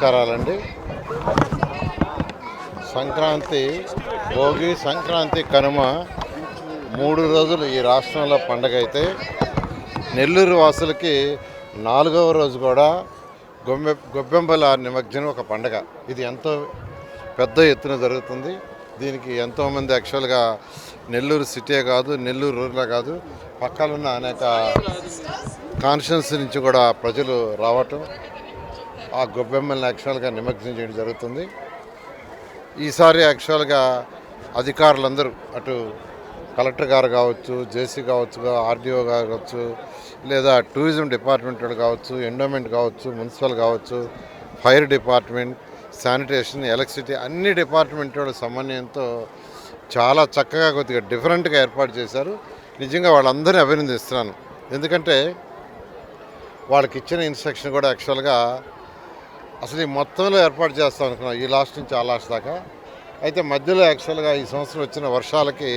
నమస్కారాలండి. సంక్రాంతి భోగి సంక్రాంతి కనుమ మూడు రోజులు ఈ రాష్ట్రంలో పండగ అయితే నెల్లూరు వాసులకి నాలుగవ రోజు కూడా గొమ్మె గొబ్బెంబల నిమజ్జనం ఒక పండగ. ఇది ఎంతో పెద్ద ఎత్తున జరుగుతుంది. దీనికి ఎంతోమంది యాక్చువల్గా నెల్లూరు సిటీ కాదు నెల్లూరు రూరల్ కాదు పక్కనున్న అనేక కాన్షియన్స్ నుంచి కూడా ప్రజలు రావటం ఆ గొబ్బెమ్మల్ని యాక్చువల్గా నిమగ్నం చేయడం జరుగుతుంది. ఈసారి యాక్చువల్గా అధికారులందరూ అటు కలెక్టర్ గారు కావచ్చు జేసీ కావచ్చు ఆర్డీఓ గారు కావచ్చు లేదా టూరిజం డిపార్ట్మెంట్ కావచ్చు ఎండోమెంట్ కావచ్చు మున్సిపల్ కావచ్చు ఫైర్ డిపార్ట్మెంట్ శానిటేషన్ ఎలక్ట్రిసిటీ అన్ని డిపార్ట్మెంట్ వాళ్ళ సమన్వయంతో చాలా చక్కగా కొద్దిగా డిఫరెంట్గా ఏర్పాటు చేశారు. నిజంగా వాళ్ళందరినీ అభినందిస్తున్నాను. ఎందుకంటే వాళ్ళకి ఇచ్చిన ఇన్స్ట్రక్షన్ కూడా యాక్చువల్గా అసలు ఈ మొత్తంలో ఏర్పాటు చేస్తాం అనుకున్నాం ఈ లాస్ట్ నుంచి ఆ లాస్ట్ దాకా. అయితే మధ్యలో యాక్చువల్గా ఈ సంవత్సరం వచ్చిన వర్షాలకి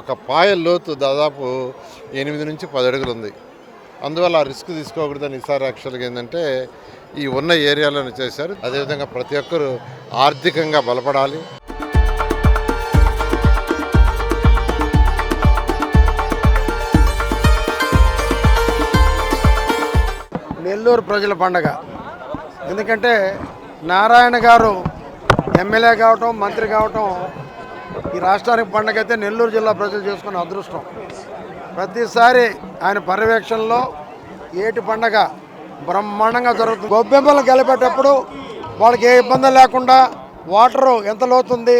ఒక పాయ లోతు దాదాపు ఎనిమిది నుంచి పది అడుగులు ఉంది. అందువల్ల ఆ రిస్క్ తీసుకోకూడదని ఈసారి యాక్చువల్గా ఏంటంటే ఈ ఉన్న ఏరియాలోనే చేశారు. అదేవిధంగా ప్రతి ఒక్కరూ ఆర్థికంగా బలపడాలి. నెల్లూరు ప్రజల పండగ. ఎందుకంటే నారాయణ గారు ఎమ్మెల్యే కావటం మంత్రి కావటం ఈ రాష్ట్రానికి పండగ అయితే నెల్లూరు జిల్లా ప్రజలు చేసుకున్న అదృష్టం. ప్రతిసారి ఆయన పర్యవేక్షణలో ఏటి పండగ బ్రహ్మాండంగా జరుగుతుంది. గొబ్బెమ్మలు గెలిపేటప్పుడు వాళ్ళకి ఏ ఇబ్బంది లేకుండా వాటరు ఎంత లోతుంది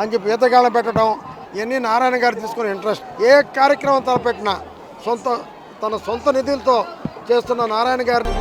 అని చెప్పి ఈతగాళ్ళం పెట్టడం ఇవన్నీ నారాయణ గారు తీసుకునే ఇంట్రెస్ట్. ఏ కార్యక్రమం తలపెట్టినా సొంత తన సొంత నిధులతో చేస్తున్న నారాయణ గారిని